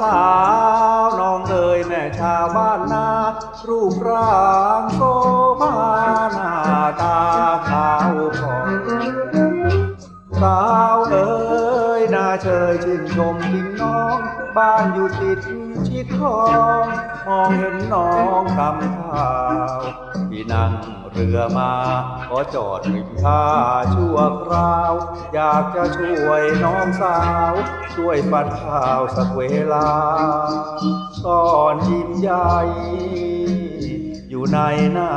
สาวน้องเอ๋ยแม่ชาวบ้านนารูปร่างโกมาหน้าตาขาวผ่องสาวเอ๋ยน่าเชยชื่นชมจริงน้อง บ้านอยู่ติดชิดคลอง มองเห็นน้องคำข่าว พี่นั่งเรือมาขอจอดริมท่าชั่วคราว อยากจะช่วยน้องสาว ช่วยปัดข้าวสักเวลาก่อนยิ้มใหญ่อยู่ในหน้า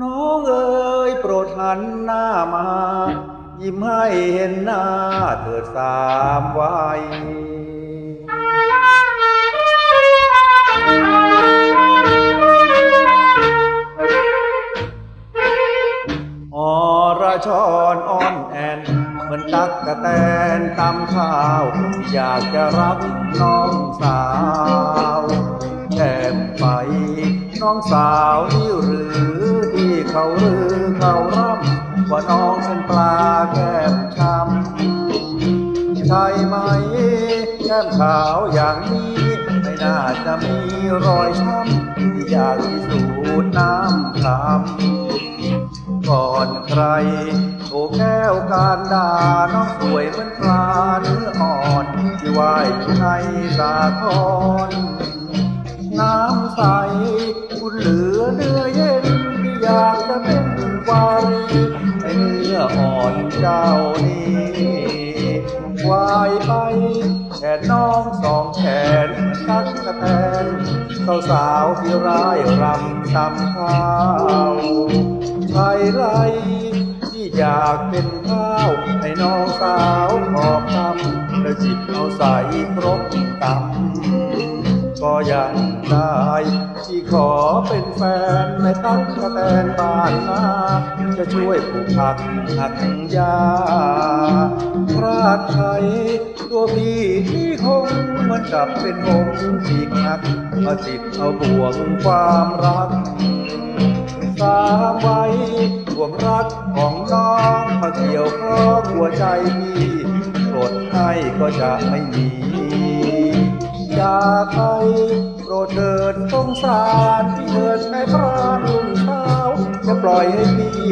น้องเอ๋ยโปรดหันหน้ามา ยิ้มให้เห็นหน้าเถิดสามวั รชรอ่อนแอนเหมือนตักกะแตนตำข้าว อยากจะรักน้องสาวแก้มไปน้องสาวนี่หรือที่เขาลือเขาร่ำว่าน้องเป็นปลาแก้มช้ำใช่ไหมแก้มขาวอย่างนี้ไม่น่าจะมีรอยช้ำที่อยากพิสูจน์น้ำคำ ก่อนใครโอ้แก้วการดาน้องสวยเหมือนปลาเนื้ออ่อนที่ว่ายอยู่ในสาทรน้ำใสคุณเหลือเนื้อเย็นที่อยากจะเป็นวารีเนื้ออ่อนเจ้านี้วายไปแขนน้องสองแขนตักกะแตนสาวสาวที่ร้ายรำตำข้าว ชายไรที่อยากเป็นข้าว ให้น้องสาวขอบคำแล้วจิบเอาใส่ครบตำก็ยังได้ที่ขอเป็นแฟนในตักกะแตนบ้านนาจะช่วยปลูกผักหักยาพราดไทยตัวพี่ที่คงมือนกลับเป็นวงฉีกหักมาติดเอาบ่วงความรัก สามไว้ความรักของน้องมาเกี่ยวข้องหัวใจพี่โปรดให้ก็จะไม่มีอยากให้โปรดเดินสงสารที่เดินแม่พรานลุงเช้าจะปล่อยให้พี่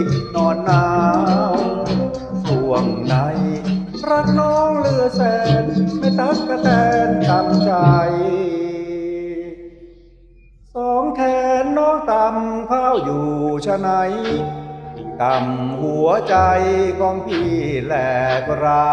อยู่ชะไหนต่ำหัวใจของพี่แหลกรา